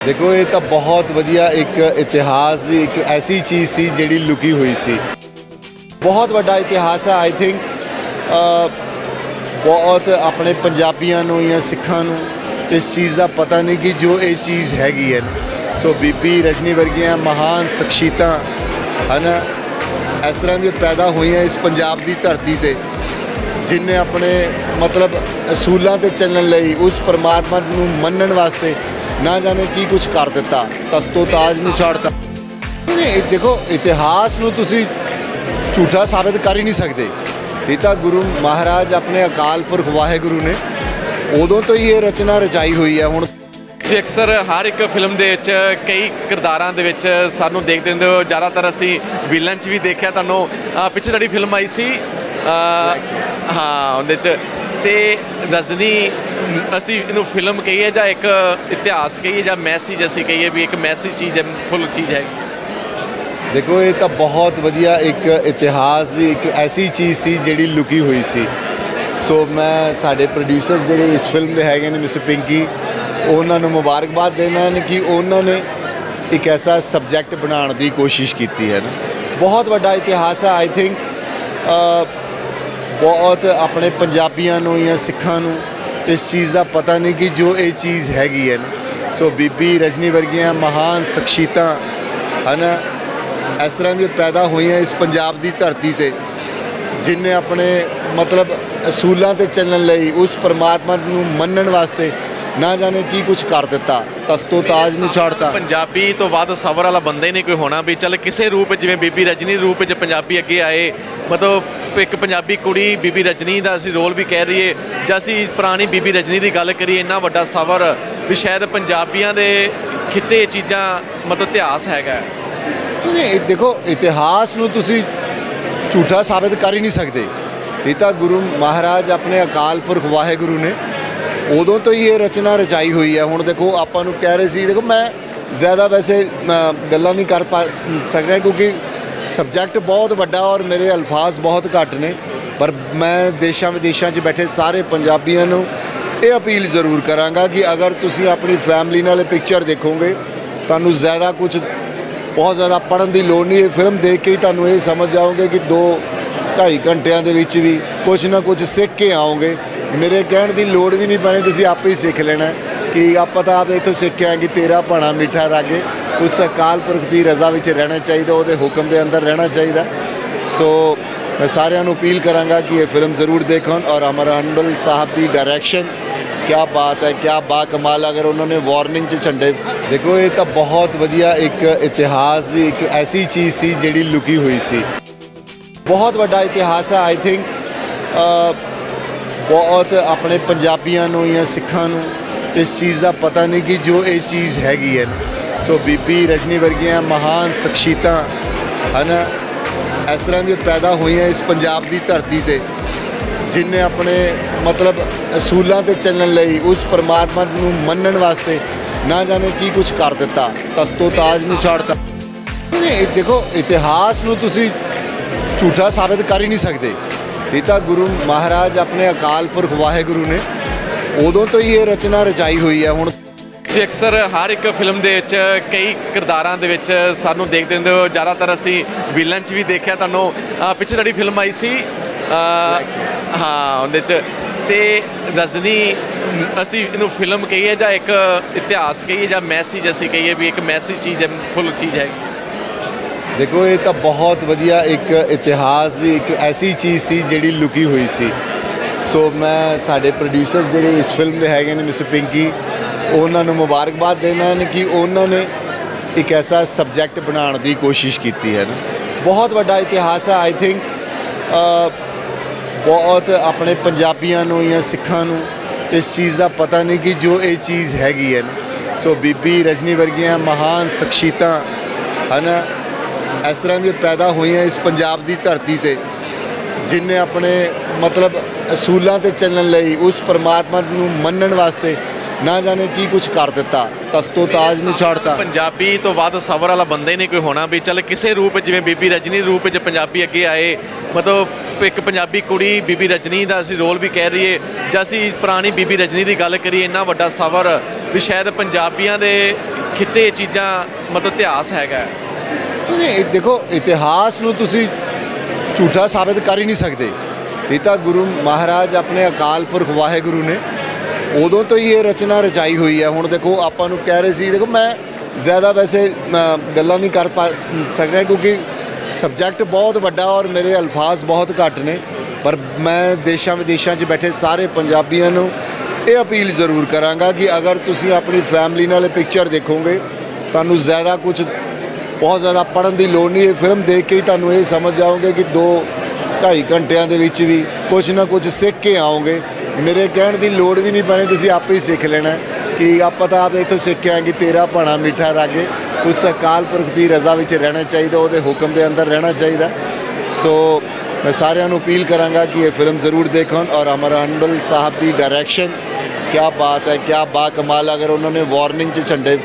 ਦੇਖੋ, ਇਹ ਤਾਂ ਬਹੁਤ ਵਧੀਆ ਇੱਕ ਇਤਿਹਾਸ ਦੀ ਇੱਕ ਐਸੀ ਚੀਜ਼ ਸੀ ਜਿਹੜੀ ਲੁਕੀ ਹੋਈ ਸੀ। ਬਹੁਤ ਵੱਡਾ ਇਤਿਹਾਸ ਹੈ ਆਈ ਥਿੰਕ ਬਹੁਤ ਆਪਣੇ ਪੰਜਾਬੀਆਂ ਨੂੰ ਜਾਂ ਸਿੱਖਾਂ ਨੂੰ ਇਸ ਚੀਜ਼ ਦਾ ਪਤਾ ਨਹੀਂ ਕਿ ਜੋ ਇਹ ਚੀਜ਼ ਹੈਗੀ ਹੈ। ਸੋ ਬੀਬੀ ਰਜਨੀ ਵਰਗੀਆਂ ਮਹਾਨ ਸ਼ਖਸੀਅਤਾਂ, ਹਨ, ਇਸ ਤਰ੍ਹਾਂ ਦੀਆਂ ਪੈਦਾ ਹੋਈਆਂ ਇਸ ਪੰਜਾਬ ਦੀ ਧਰਤੀ ਤੇ। ਜਿਨਨੇ ਆਪਣੇ ਮਤਲਬ ਅਸੂਲਾਂ ਤੇ ਚੱਲਣ ਲਈ, ਉਸ ਪਰਮਾਤਮਾ ਨੂੰ ਮੰਨਣ ਵਾਸਤੇ ਨਾ ਜਾਣੇ ਕੀ ਕੁਝ ਕਰ ਦਿੱਤਾ, ਤਖਤੋ ਤਾਜ ਨੂੰ ਛਾੜਤਾ ਨਹੀਂ ਦੇਖੋ, ਇਤਿਹਾਸ ਨੂੰ ਤੁਸੀਂ ਝੂਠਾ ਸਾਬਿਤ ਕਰ ਹੀ ਨਹੀਂ ਸਕਦੇ। ਇਹ ਤਾਂ ਗੁਰੂ ਮਹਾਰਾਜ ਆਪਣੇ ਅਕਾਲ ਪੁਰਖ ਵਾਹਿਗੁਰੂ ਨੇ ਉਦੋਂ ਤੋਂ ਹੀ ਇਹ ਰਚਨਾ ਰਚਾਈ ਹੋਈ ਹੈ, ਹੁਣ ਤੁਸੀਂ ਅਕਸਰ ਹਰ ਇੱਕ ਫਿਲਮ ਦੇ ਵਿੱਚ ਕਈ ਕਿਰਦਾਰਾਂ ਦੇ ਵਿੱਚ ਸਾਨੂੰ ਦੇਖਦੇ ਹੁੰਦੇ ਹੋ। ਜ਼ਿਆਦਾਤਰ ਅਸੀਂ ਵਿਲਨ 'ਚ ਵੀ ਦੇਖਿਆ। ਤੁਹਾਨੂੰ ਪਿੱਛੇ ਤੁਹਾਡੀ ਫਿਲਮ ਆਈ ਸੀ ਹਾਂ, ਉਹਦੇ 'ਚ। ਤੇ ਰਜਨੀ, ਅਸੀਂ ਇਹਨੂੰ ਫਿਲਮ ਕਹੀਏ ਜਾਂ ਇੱਕ ਇਤਿਹਾਸ ਕਹੀਏ ਜਾਂ ਮੈਸੇਜ ਅਸੀਂ ਕਹੀਏ ਵੀ ਇੱਕ ਮੈਸੇਜ ਚੀਜ਼ ਹੈ ਫੁੱਲ ਚੀਜ਼ ਹੈ। ਦੇਖੋ, ਇਹ ਤਾਂ ਬਹੁਤ ਵਧੀਆ ਇੱਕ ਇਤਿਹਾਸ ਦੀ ਇੱਕ ਐਸੀ ਚੀਜ਼ ਸੀ ਜਿਹੜੀ ਲੁਕੀ ਹੋਈ ਸੀ। ਸੋ ਮੈਂ, ਸਾਡੇ ਪ੍ਰੋਡਿਊਸਰ ਜਿਹੜੇ ਇਸ ਫਿਲਮ ਦੇ ਹੈਗੇ ਨੇ ਮਿਸਟਰ ਪਿੰਕੀ ਉਹਨਾਂ ਨੂੰ ਮੁਬਾਰਕਬਾਦ ਦੇਣਾ ਹੈ ਕਿ ਉਹਨਾਂ ਨੇ ਇੱਕ ਐਸਾ ਸਬਜੈਕਟ ਬਣਾਉਣ ਦੀ ਕੋਸ਼ਿਸ਼ ਕੀਤੀ ਹੈ ਨਾ। ਬਹੁਤ ਵੱਡਾ ਇਤਿਹਾਸ ਹੈ ਆਈ ਥਿੰਕ ਬਹੁਤ ਆਪਣੇ ਪੰਜਾਬੀਆਂ ਨੂੰ ਜਾਂ ਸਿੱਖਾਂ ਨੂੰ ਇਸ ਚੀਜ਼ ਦਾ ਪਤਾ ਨਹੀਂ ਕਿ ਜੋ ਇਹ ਚੀਜ਼ ਹੈਗੀ ਹੈ ਸੋ ਬੀਬੀ ਰਜਨੀ ਵਰਗੀਆਂ ਮਹਾਨ ਸ਼ਖਸੀਅਤਾਂ, ਹਨ, ਇਸ ਤਰ੍ਹਾਂ ਦੀਆਂ ਪੈਦਾ ਹੋਈਆਂ ਇਸ ਪੰਜਾਬ ਦੀ ਧਰਤੀ ਤੇ ਜਿਨਨੇ ਆਪਣੇ ਮਤਲਬ ਅਸੂਲਾਂ ਤੇ ਚੱਲਣ ਲਈ ਉਸ ਪਰਮਾਤਮਾ ਨੂੰ ਮੰਨਣ ਵਾਸਤੇ ਨਾ ਜਾਣੇ ਕੀ ਕੁਝ ਕਰ ਦਿੱਤਾ, ਤਖਤੋ ਤਾਜ ਨੂੰ ਛਾੜਤਾ। ਪੰਜਾਬੀ ਤੋਂ ਵੱਧ ਸਬਰ ਵਾਲਾ ਬੰਦਾ ਹੀ ਨਹੀਂ ਕੋਈ ਹੋਣਾ ਵੀ ਚੱਲ ਕਿਸੇ ਰੂਪ 'ਚ ਜਿਵੇਂ ਬੀਬੀ ਰਜਨੀ ਰੂਪ ਵਿੱਚ ਪੰਜਾਬੀ ਅੱਗੇ ਆਏ, ਮਤਲਬ ਇੱਕ ਪੰਜਾਬੀ ਕੁੜੀ ਬੀਬੀ ਰਜਨੀ ਦਾ ਅਸੀਂ ਰੋਲ ਵੀ ਕਹਿ ਦਈਏ। ਜਾਂ ਅਸੀਂ ਪੁਰਾਣੀ ਬੀਬੀ ਰਜਨੀ ਦੀ ਗੱਲ ਕਰੀਏ, ਇੰਨਾ ਵੱਡਾ ਸਬਰ ਵੀ ਸ਼ਾਇਦ ਪੰਜਾਬੀਆਂ ਦੇ ਖਿੱਤੇ ਚੀਜ਼ਾਂ ਮਤਲਬ ਇਤਿਹਾਸ ਹੈਗਾ ਨਹੀਂ, ਇਹ ਦੇਖੋ, ਇਤਿਹਾਸ ਨੂੰ ਤੁਸੀਂ ਝੂਠਾ ਸਾਬਿਤ ਕਰ ਹੀ ਨਹੀਂ ਸਕਦੇ। ਇਹ ਤਾਂ ਗੁਰੂ ਮਹਾਰਾਜ ਆਪਣੇ ਅਕਾਲ ਪੁਰਖ ਵਾਹਿਗੁਰੂ ਨੇ ਉਦੋਂ ਤੋਂ ਹੀ ਇਹ ਰਚਨਾ ਰਚਾਈ ਹੋਈ ਹੈ। ਹੁਣ ਦੇਖੋ, ਆਪਾਂ ਨੂੰ ਕਹਿ ਰਹੇ ਸੀ, ਦੇਖੋ, ਮੈਂ ਜ਼ਿਆਦਾ ਵੈਸੇ ਗੱਲਾਂ ਨਹੀਂ ਕਰ ਪਾ ਸਕ ਕਿਉਂਕਿ ਸਬਜੈਕਟ ਬਹੁਤ ਵੱਡਾ ਔਰ ਮੇਰੇ ਅਲਫਾਜ਼ ਬਹੁਤ ਘੱਟ ਨੇ, ਪਰ ਮੈਂ ਦੇਸ਼ਾਂ ਵਿਦੇਸ਼ਾਂ 'ਚ ਬੈਠੇ ਸਾਰੇ ਪੰਜਾਬੀਆਂ ਨੂੰ ਇਹ ਅਪੀਲ ਜ਼ਰੂਰ ਕਰਾਂਗਾ ਕਿ ਅਗਰ ਤੁਸੀਂ ਆਪਣੀ ਫੈਮਿਲੀ ਨਾਲ ਇਹ ਪਿਕਚਰ ਦੇਖੋਗੇ, ਤੁਹਾਨੂੰ ਜ਼ਿਆਦਾ ਕੁਝ ਬਹੁਤ ਜ਼ਿਆਦਾ ਪੜਨ ਦੀ ਲੋੜ ਨਹੀਂ, ਇਹ ਫਿਲਮ ਦੇਖ ਕੇ ਹੀ ਤੁਹਾਨੂੰ ਇਹ ਸਮਝ ਜਾਓਗੇ ਕਿ 2 2.5 ਘੰਟਿਆਂ ਦੇ ਵਿੱਚ ਵੀ ਕੁਝ ਨਾ ਕੁਝ ਸਿੱਖ ਕੇ ਆਓਗੇ। ਮੇਰੇ ਕਹਿਣ ਦੀ ਲੋੜ ਵੀ ਨਹੀਂ ਪੈਣੀ, ਤੁਸੀਂ ਆਪੇ ਹੀ ਸਿੱਖ ਲੈਣਾ। ਕਿ ਆਪਾਂ ਤਾਂ ਆਪ ਇੱਥੋਂ ਸਿੱਖਿਆ ਕਿ ਤੇਰਾ ਭਾਣਾ ਮਿੱਠਾ ਰਾਗੇ ਉਸ ਅਕਾਲ ਪੁਰਖ ਦੀ ਰਜ਼ਾ ਵਿੱਚ ਰਹਿਣਾ ਚਾਹੀਦਾ, ਉਹਦੇ ਹੁਕਮ ਦੇ ਅੰਦਰ ਰਹਿਣਾ ਚਾਹੀਦਾ। ਸੋ ਮੈਂ ਸਾਰਿਆਂ ਨੂੰ ਅਪੀਲ ਕਰਾਂਗਾ ਕਿ ਇਹ ਫਿਲਮ ਜ਼ਰੂਰ ਦੇਖਣ ਔਰ ਅਮਰ ਅਨਬਲ ਸਾਹਿਬ ਦੀ ਡਾਇਰੈਕਸ਼ਨ ਕਿਆ ਬਾਤ ਹੈ, ਕਿਆ ਬਾ ਕਮਾਲ ਅਗਰ ਉਹਨਾਂ ਨੇ ਵਾਰਨਿੰਗ 'ਚ ਝੰਡੇ, ਦੇਖੋ ਇਹ ਤਾਂ ਬਹੁਤ ਵਧੀਆ ਇੱਕ ਇਤਿਹਾਸ ਦੀ ਇੱਕ ਐਸੀ ਚੀਜ਼ ਸੀ ਜਿਹੜੀ ਲੁਕੀ ਹੋਈ ਸੀ। ਬਹੁਤ ਵੱਡਾ ਇਤਿਹਾਸ ਹੈ ਆਈ ਥਿੰਕ ਬਹੁਤ ਆਪਣੇ ਪੰਜਾਬੀਆਂ ਨੂੰ ਜਾਂ ਸਿੱਖਾਂ ਨੂੰ ਇਸ ਚੀਜ਼ ਦਾ ਪਤਾ ਨਹੀਂ ਕਿ ਜੋ ਇਹ ਚੀਜ਼ ਹੈਗੀ ਹੈ। ਸੋ ਬੀਬੀ ਰਜਨੀ ਵਰਗੀਆਂ ਮਹਾਨ ਸ਼ਖਸੀਅਤਾਂ, ਹਨ, ਇਸ ਤਰ੍ਹਾਂ ਦੀਆਂ ਪੈਦਾ ਹੋਈਆਂ ਇਸ ਪੰਜਾਬ ਦੀ ਧਰਤੀ ਤੇ ਜਿਨਨੇ ਆਪਣੇ ਮਤਲਬ ਅਸੂਲਾਂ ਤੇ ਚੱਲਣ ਲਈ, ਉਸ ਪਰਮਾਤਮਾ ਨੂੰ ਮੰਨਣ ਵਾਸਤੇ ਨਾ ਜਾਣੇ ਕੀ ਕੁਝ ਕਰ ਦਿੱਤਾ, ਤਖਤੋ ਤਾਜ ਨੂੰ ਛਾੜਤਾ ਇਹ ਦੇਖੋ, ਇਤਿਹਾਸ ਨੂੰ ਤੁਸੀਂ ਝੂਠਾ ਸਾਬਿਤ ਕਰ ਹੀ ਨਹੀਂ ਸਕਦੇ। ਇਹ ਤਾਂ ਗੁਰੂ ਮਹਾਰਾਜ ਆਪਣੇ ਅਕਾਲ ਪੁਰਖ ਵਾਹਿਗੁਰੂ ਨੇ ਉਦੋਂ ਤੋਂ ਹੀ ਇਹ ਰਚਨਾ ਰਚਾਈ ਹੋਈ ਹੈ ਹੁਣ ਤੁਸੀਂ ਅਕਸਰ ਹਰ ਇੱਕ ਫਿਲਮ ਦੇ ਵਿੱਚ ਕਈ ਕਿਰਦਾਰਾਂ ਦੇ ਵਿੱਚ ਸਾਨੂੰ ਦੇਖਦੇ ਹੁੰਦੇ ਹੋ। ਜ਼ਿਆਦਾਤਰ ਅਸੀਂ ਵਿਲਨ 'ਚ ਵੀ ਦੇਖਿਆ ਤੁਹਾਨੂੰ ਅਹ ਪਿੱਛੇ ਤੁਹਾਡੀ ਫਿਲਮ ਆਈ ਸੀ ਅਹ ਹਾਂ ਉਹਦੇ 'ਚ। ਤੇ ਰਜਨੀ ਮ, ਅਸੀਂ ਇਹਨੂੰ ਫਿਲਮ ਕਹੀਏ ਜਾਂ ਇੱਕ ਇਤਿਹਾਸ ਕਹੀਏ ਜਾਂ ਮੈਸੇਜ ਅਸੀਂ ਕਹੀਏ ਵੀ ਇੱਕ ਮੈਸੇਜ ਚੀਜ਼ ਹੈ ਫੁੱਲ ਚੀਜ਼ ਹੈ। ਦੇਖੋ ਇਹ ਤਾਂ ਬਹੁਤ ਵਧੀਆ ਇੱਕ ਇਤਿਹਾਸ ਦੀ ਇੱਕ ਐਸੀ ਚੀਜ਼ ਸੀ ਜਿਹੜੀ ਲੁਕੀ ਹੋਈ ਸੀ। ਸੋ ਮੈਂ, ਸਾਡੇ ਪ੍ਰੋਡਿਊਸਰ ਜਿਹੜੇ ਇਸ ਫਿਲਮ ਦੇ ਹੈਗੇ ਨੇ ਮਿਸਟਰ ਪਿੰਕੀ ਉਹਨਾਂ ਨੂੰ ਮੁਬਾਰਕਬਾਦ ਦੇਣਾ ਹੈ ਕਿ ਉਹਨਾਂ ਨੇ ਇੱਕ ਐਸਾ ਸਬਜੈਕਟ ਬਣਾਉਣ ਦੀ ਕੋਸ਼ਿਸ਼ ਕੀਤੀ ਹੈ ਨਾ। ਬਹੁਤ ਵੱਡਾ ਇਤਿਹਾਸ ਹੈ ਆਈ ਥਿੰਕ ਬਹੁਤ ਆਪਣੇ ਪੰਜਾਬੀਆਂ ਨੂੰ ਜਾਂ ਸਿੱਖਾਂ ਨੂੰ ਇਸ ਚੀਜ਼ ਦਾ ਪਤਾ ਨਹੀਂ ਕਿ ਜੋ ਇਹ ਚੀਜ਼ ਹੈਗੀ ਹੈ ਨਾ। ਸੋ ਬੀਬੀ ਰਜਨੀ ਵਰਗੀਆਂ ਮਹਾਨ ਸ਼ਖਸੀਅਤਾਂ, ਹਨ, ਇਸ ਤਰ੍ਹਾਂ ਦੀਆਂ ਪੈਦਾ ਹੋਈਆਂ ਇਸ ਪੰਜਾਬ ਦੀ ਧਰਤੀ ਤੇ ਜਿਨਨੇ ਆਪਣੇ ਮਤਲਬ ਅਸੂਲਾਂ ਤੇ ਚੱਲਣ ਲਈ ਉਸ ਪਰਮਾਤਮਾ ਨੂੰ ਮੰਨਣ ਵਾਸਤੇ ਨਾ ਜਾਣੇ ਕੀ ਕੁਝ ਕਰ ਦਿੱਤਾ ਤਖਤੋ ਤਾਜ ਨੂੰ ਛਾੜਤਾ ਪੰਜਾਬੀ ਤੋਂ ਵੱਧ ਸਬਰ ਵਾਲਾ ਬੰਦਾ ਹੀ ਨਹੀਂ ਕੋਈ ਹੋਣਾ ਵੀ ਚੱਲ ਕਿਸੇ ਰੂਪ 'ਚ ਜਿਵੇਂ ਬੀਬੀ ਰਜਨੀ ਰੂਪ 'ਚ ਪੰਜਾਬੀ ਅੱਗੇ ਆਏ ਮਤਲਬ ਇੱਕ ਪੰਜਾਬੀ ਕੁੜੀ ਬੀਬੀ ਰਜਨੀ ਦਾ ਅਸੀਂ ਰੋਲ ਵੀ ਕਹਿ ਦਈਏ ਜਾਂ ਅਸੀਂ ਪੁਰਾਣੀ ਬੀਬੀ ਰਜਨੀ ਦੀ ਗੱਲ ਕਰੀਏ ਇੰਨਾ ਵੱਡਾ ਸਬਰ ਵੀ ਸ਼ਾਇਦ ਪੰਜਾਬੀਆਂ ਦੇ ਖਿੱਤੇ ਚੀਜ਼ਾਂ ਮਤਲਬ ਇਤਿਹਾਸ ਹੈਗਾ। ਨਹੀਂ ਇਹ ਦੇਖੋ ਇਤਿਹਾਸ ਨੂੰ ਤੁਸੀਂ ਝੂਠਾ ਸਾਬਿਤ ਕਰ ਹੀ ਨਹੀਂ ਸਕਦੇ ਇਹ ਤਾਂ ਗੁਰੂ ਮਹਾਰਾਜ ਆਪਣੇ ਅਕਾਲ ਪੁਰਖ ਵਾਹਿਗੁਰੂ ਨੇ ਉਦੋਂ ਤੋਂ ਹੀ ਇਹ ਰਚਨਾ ਰਚਾਈ ਹੋਈ ਹੈ। ਹੁਣ ਦੇਖੋ, ਆਪਾਂ ਨੂੰ ਕਹਿ ਰਹੇ ਸੀ, ਦੇਖੋ, ਮੈਂ ਜ਼ਿਆਦਾ ਵੈਸੇ ਗੱਲਾਂ ਨਹੀਂ ਕਰ ਪਾ ਸਕਦਾ ਕਿਉਂਕਿ ਸਬਜੈਕਟ ਬਹੁਤ ਵੱਡਾ ਔਰ ਮੇਰੇ ਅਲਫਾਜ਼ ਬਹੁਤ ਘੱਟ ਨੇ। ਪਰ ਮੈਂ ਦੇਸ਼ਾਂ ਵਿਦੇਸ਼ਾਂ 'ਚ ਬੈਠੇ ਸਾਰੇ ਪੰਜਾਬੀਆਂ ਨੂੰ ਇਹ ਅਪੀਲ ਜ਼ਰੂਰ ਕਰਾਂਗਾ ਕਿ ਅਗਰ ਤੁਸੀਂ ਆਪਣੀ ਫੈਮਿਲੀ ਨਾਲ ਇਹ ਪਿਕਚਰ ਦੇਖੋਗੇ, ਤੁਹਾਨੂੰ ਜ਼ਿਆਦਾ ਕੁਝ ਬਹੁਤ ਜ਼ਿਆਦਾ ਪੜਨ ਦੀ ਲੋੜ ਨਹੀਂ। ਇਹ ਫਿਲਮ ਦੇਖ ਕੇ ਹੀ ਤੁਹਾਨੂੰ ਇਹ ਸਮਝ ਜਾਓਗੇ ਕਿ ਦੋ 2.5 ਘੰਟਿਆਂ ਦੇ ਵਿੱਚ ਵੀ ਕੁਝ ਨਾ ਕੁਝ ਸਿੱਖ ਕੇ ਆਓਗੇ। ਮੇਰੇ ਕਹਿਣ ਦੀ ਲੋੜ ਵੀ ਨਹੀਂ ਪੈਣੀ, ਤੁਸੀਂ ਆਪੇ ਹੀ ਸਿੱਖ ਲੈਣਾ। ਕਿ ਆਪਾਂ ਤਾਂ ਆਪ ਇੱਥੋਂ ਸਿੱਖਿਆ ਕਿ ਤੇਰਾ ਭਾਣਾ ਮਿੱਠਾ ਰਾਗੇ। ਉਸ ਅਕਾਲ ਪੁਰਖ ਦੀ ਰਜ਼ਾ ਵਿੱਚ ਰਹਿਣਾ ਚਾਹੀਦਾ, ਉਹਦੇ ਹੁਕਮ ਦੇ ਅੰਦਰ ਰਹਿਣਾ ਚਾਹੀਦਾ। ਸੋ ਮੈਂ ਸਾਰਿਆਂ ਨੂੰ ਅਪੀਲ ਕਰਾਂਗਾ ਕਿ ਇਹ ਫਿਲਮ ਜ਼ਰੂਰ ਦੇਖਣ ਔਰ ਅਮਰ ਅੰਡਲ ਸਾਹਿਬ ਦੀ ਡਾਇਰੈਕਸ਼ਨ ਕੀ ਬਾਤ ਹੈ ਕੀ ਬਾ ਕਮਾਲ ਅਗਰ ਉਹਨਾਂ ਨੇ ਵਾਰਨਿੰਗ 'ਚ ਝੰਡੇ